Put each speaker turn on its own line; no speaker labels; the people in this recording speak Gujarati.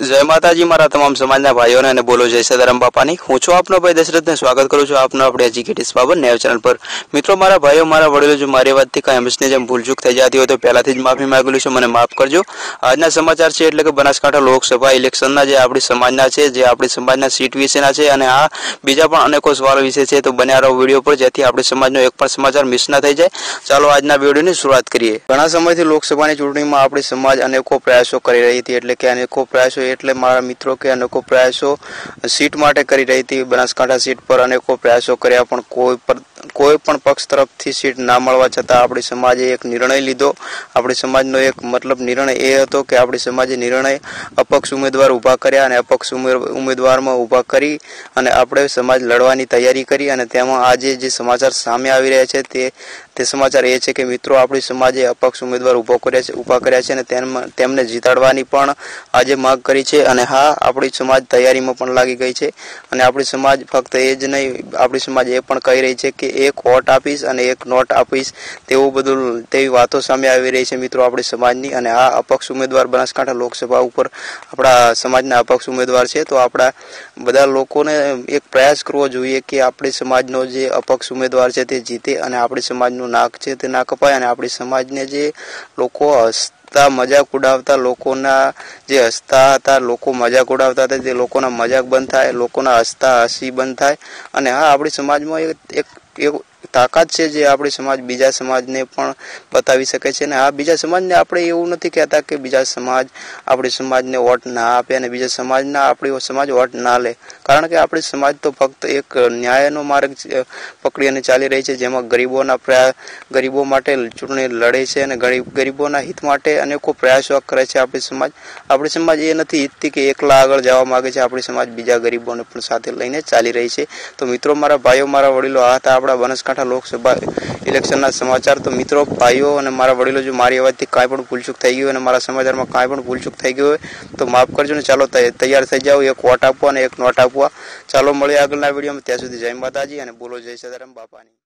જય માતાજી, મારા તમામ સમાજના ભાઈઓને અને બોલો જય સદારામ બાપાની. હું છું આપનો ભાઈ દશરથને સ્વાગત કરું છું આપનો આપણે એજ્યુકેટિસ બાબર નેવ ચેનલ પર. મિત્રો, મારા ભાઈઓ, મારા વડીલો, જો મારી વાતથી કાંઈ હંમેશની જેમ ભૂલચૂક થઈ જતી હોય તો પહેલાથી જ માફી માંગેલું છે. મને માફ કરજો. આજના સમાચાર છે એટલે કે બનાસકાંઠા લોકસભા ઇલેક્શનના જે આપણી સમાજના છે, જે આપણી સમાજના સીટ વિશેના છે અને આ બીજા પણ અનેકો સવાલો વિશે છે, તો બન્યા રહો વીડિયો પર, જેથી આપણી સમાજનો એક પણ સમાચાર મિસ ના થઈ જાય. ચાલો આજના વિડીયોની શરૂઆત કરીએ. ઘણા સમયથી લોકસભાની ચૂંટણીમાં આપણી સમાજ અનેકો પ્રયાસો કરી રહી હતી, એટલે કે અનેકો પ્રયાસો એટલે મારા મિત્રો કે અનેકો પ્રયાસો સીટ માટે કરી રહી હતી. બનાસકાંઠા સીટ પર અનેકો પ્રયાસો કર્યા, પણ કોઈ પર, કોઈ પણ પક્ષ તરફથી સીટ ના મળવા છતાં આપણી સમાજે એક નિર્ણય લીધો. આપણી સમાજનો એક મતલબ નિર્ણય એ હતો કે આપણી સમાજે નિર્ણય અપક્ષ ઉમેદવાર ઊભા કર્યા અને અપક્ષ ઉમેદવારમાં ઊભા કરી અને આપણે સમાજ લડવાની તૈયારી કરી અને તેમાં આજે જે સમાચાર સામે આવી રહ્યા છે તે તે સમાચાર એ છે કે મિત્રો આપણી સમાજે અપક્ષ ઉમેદવાર ઊભો કર્યા છે, ઊભા કર્યા છે અને તેમને જીતાડવાની પણ આજે માંગ કરી છે અને હા, આપણી સમાજ તૈયારીમાં પણ લાગી ગઈ છે અને આપણી સમાજ ફક્ત એ જ નહીં, આપણી સમાજ એ પણ કહી રહી છે કે એક વોટ આપીશ અને એક નોટ આપીશ તેવું બધું, તેવી વાતો સામે આવી રહી છે મિત્રો આપણી સમાજની અને આ અપક્ષ ઉમેદવાર બનાસકાંઠા લોકસભા ઉપર આપણા સમાજના અપક્ષ ઉમેદવાર છે. તો આપણા બધા લોકોને એક પ્રયાસ કરવો જોઈએ કે આપણી સમાજનો જે અપક્ષ ઉમેદવાર છે તે જીતે અને આપણી સમાજનું નાક છે તે ના કપાય અને આપણી સમાજને જે લોકો હસતા મજાક ઉડાવતા લોકોના જે હસતા હતા, લોકો મજાક ઉડાવતા હતા તે લોકોના મજાક બંધ થાય, લોકોના હસતા હસી બંધ થાય અને હા, આપણી સમાજમાં એક એક તાકાત છે જે આપણી સમાજ, બીજા સમાજને પણ બતાવી શકે છે અને આ બીજા સમાજને આપણે એવું નથી કહેતા કે બીજા સમાજ આપણી સમાજને વોટ ના આપે અને બીજા સમાજના આપણી સમાજ વોટ ના લે. કારણ કે આપણી સમાજ તો ફક્ત એક ન્યાયનો માર્ગ પકડી અને ચાલી રહી છે, જેમાં ગરીબોના પ્રયાસ ગરીબો માટે ચૂંટણી લડે છે અને ગરીબ ગરીબોના હિત માટે અનેકો પ્રયાસો કરે છે આપણી સમાજ. આપણી સમાજ એ નથી ઈચ્છતી કે એકલા આગળ જવા માંગે છે. આપણી સમાજ બીજા ગરીબોને પણ સાથે લઈને ચાલી રહી છે. તો મિત્રો, મારા ભાઈઓ, મારા વડીલો, આ હતા આપણા બનાસકાંઠા લોકસભા ઇલેક્શનના સમાચાર. તો મિત્રો, ભાઈઓ અને મારા વડીલો, જો મારી અવાજથી કાંઈ પણ ભૂલચૂક થઈ ગયું અને મારા સમાચારમાં કાંઈ પણ ભૂલચૂક થઈ ગયું હોય, તો માફ કરજો ને. ચાલો તૈયાર થઈ જાઓ. એક વોટ આપવા અને એક નોટ આપવા ચાલો, મળીએ આગળના વિડીયોમાં. ત્યાં સુધી જય માતાજી અને બોલો જય સદારામ બાપાની.